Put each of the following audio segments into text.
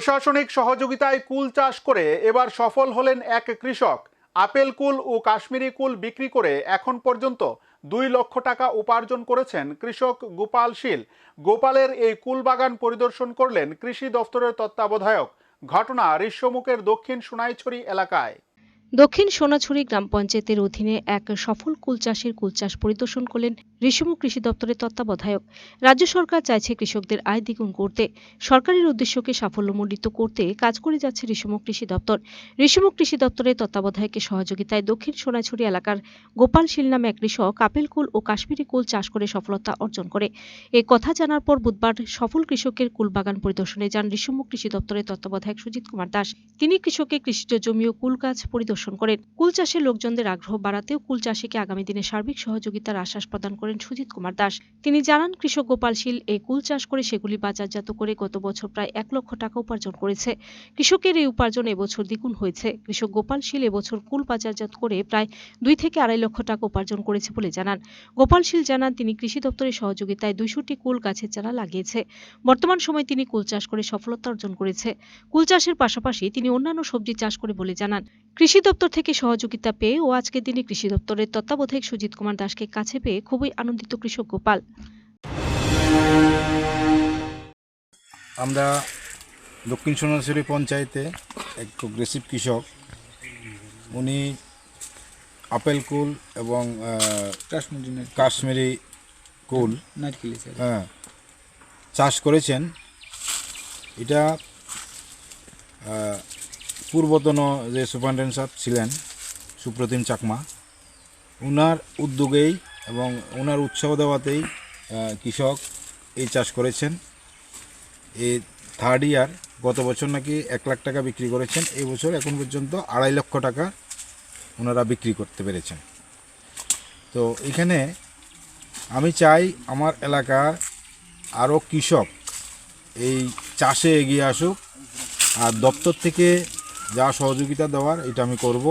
প্রশাসনিক সহযোগিতায় কুল চাষ করে এবার সফল হলেন এক কৃষক। আপেল কুল ও কাশ্মীরি কুল বিক্রি করে এখন পর্যন্ত দুই লক্ষ টাকা উপার্জন করেছেন কৃষক গোপাল শীল। গোপালের এই কুল বাগান পরিদর্শন করলেন কৃষি দফতরের তত্ত্বাবধায়ক। ঘটনা ঋষ্যমুখের দক্ষিণ সোনাইছড়ি এলাকায়। দক্ষিণ সোনাছড়ি গ্রাম পঞ্চায়েতের অধীনে এক সফল কুল চাষের কুল চাষ পরিদর্শন করলেন ঋষিমুখ কৃষি দপ্তরের তত্ত্বাবধায়ক। রাজ্য সরকার চাইছে কৃষকদের আয় দ্বিগুণ করতে। সরকারের উদ্দেশ্যকে সাফল্যমণ্ডিত করতে কাজ করে যাচ্ছে ঋষিমুখ কৃষি দপ্তর। ঋষিমুখ কৃষি দপ্তরের তত্ত্বাবধায়কের সহযোগিতায় দক্ষিণ সোনাছড়ি এলাকার গোপাল শীল নামে এক কৃষক আপেল কুল ও কাশ্মীরি কুল চাষ করে সফলতা অর্জন করে। এ কথা জানার পর বুধবার সফল কৃষকের কুল বাগান পরিদর্শনে যান ঋষিমুখ কৃষি দপ্তরের তত্ত্বাবধায়ক সুজিত কুমার দাস। তিনি কৃষকের কৃষিজ জমি ও কুল গাছ পরিদর্শন করেন। কুল চাষে লোকজনদের আগ্রহ বাড়াতেও কুল চাষিকে আগামী দিনে সার্বিক সহযোগিতার আশ্বাস প্রদান করেন সুজিত কুমার দাস। তিনি জানান, কৃষক গোপাল শীল এই কুল চাষ করে সেগুলি বাজারজাত করে গত বছর প্রায় এক লক্ষ টাকা উপার্জন করেছে। কৃষকের এই উপার্জন এবছর দ্বিগুণ হয়েছে। কৃষক গোপাল শীল এবছর কুল বাজারজাত করে প্রায় দুই থেকে আড়াই লক্ষ টাকা উপার্জন করেছে বলে জানান। গোপাল শীল জানান, তিনি কৃষি দপ্তরের সহযোগিতায় দুইশোটি কুল গাছের চারা লাগিয়েছে। বর্তমান সময়ে তিনি কুল চাষ করে সফলতা অর্জন করেছে। কুল চাষের পাশাপাশি তিনি অন্যান্য সবজি চাষ করে বলে জানান। কৃষি দপ্তর থেকে সহযোগিতা পেয়ে ও আজকের দিনে কৃষি দপ্তরের তত্ত্বাবধায়ক সুজিত কুমার দাসকে কাছে পেয়ে খুবই আনন্দিত কৃষক গোপাল। আমরা দক্ষিণ সোনাঝুরি পঞ্চায়েতে এক প্রগ্রেসিভ কৃষক। উনি আপেল কুল এবং কাশ্মীরি কুল হ্যাঁ চাষ করেছেন। এটা পূর্বতন যে সুপারিনটেন্ডেন্ট সাহেব ছিলেন, সুপ্রতিম চাকমা ওনার উদ্যোগেই এবং ওনার উৎসাহ দেওয়াতেই কৃষক এই চাষ করেছেন। এই থার্ড ইয়ার গত বছর নাকি এক লাখ টাকা বিক্রি করেছেন। এই বছর এখন পর্যন্ত আড়াই লক্ষ টাকা ওনারা বিক্রি করতে পেরেছেন। তো এখানে আমি চাই আমার এলাকার আরও কৃষক এই চাষে এগিয়ে আসুক, আর দপ্তর থেকে যা সহযোগিতা দেওয়ার, এটা আমি করব।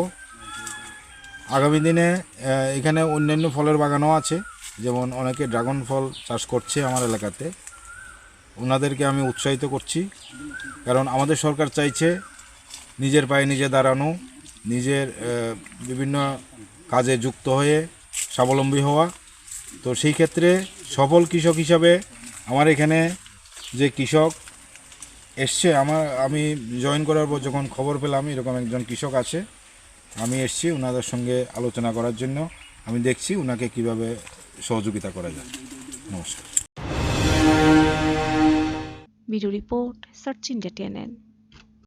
আগামী দিনে এখানে অন্যান্য ফলের বাগানও আছে। যেমন অনেকে ড্রাগন ফল চাষ করছে আমার এলাকাতে। ওনাদেরকে আমি উৎসাহিত করছি। কারণ আমাদের সরকার চাইছে নিজের পায়ে নিজে দাঁড়ানো, নিজের বিভিন্ন কাজে যুক্ত হয়ে স্বাবলম্বী হওয়া। তো সেই ক্ষেত্রে সফল কৃষক হিসাবে আমার এখানে যে কৃষক এসছে, আমার, আমি জয়েন করার পর যখন খবর পেলাম, এরকম একজন কৃষক আছে, আমি এসছি ওনাদের সঙ্গে আলোচনা করার জন্য। আমি দেখছি ওনাকে কীভাবে সহযোগিতা করা যায়। নমস্কার। Video report, search India TNN.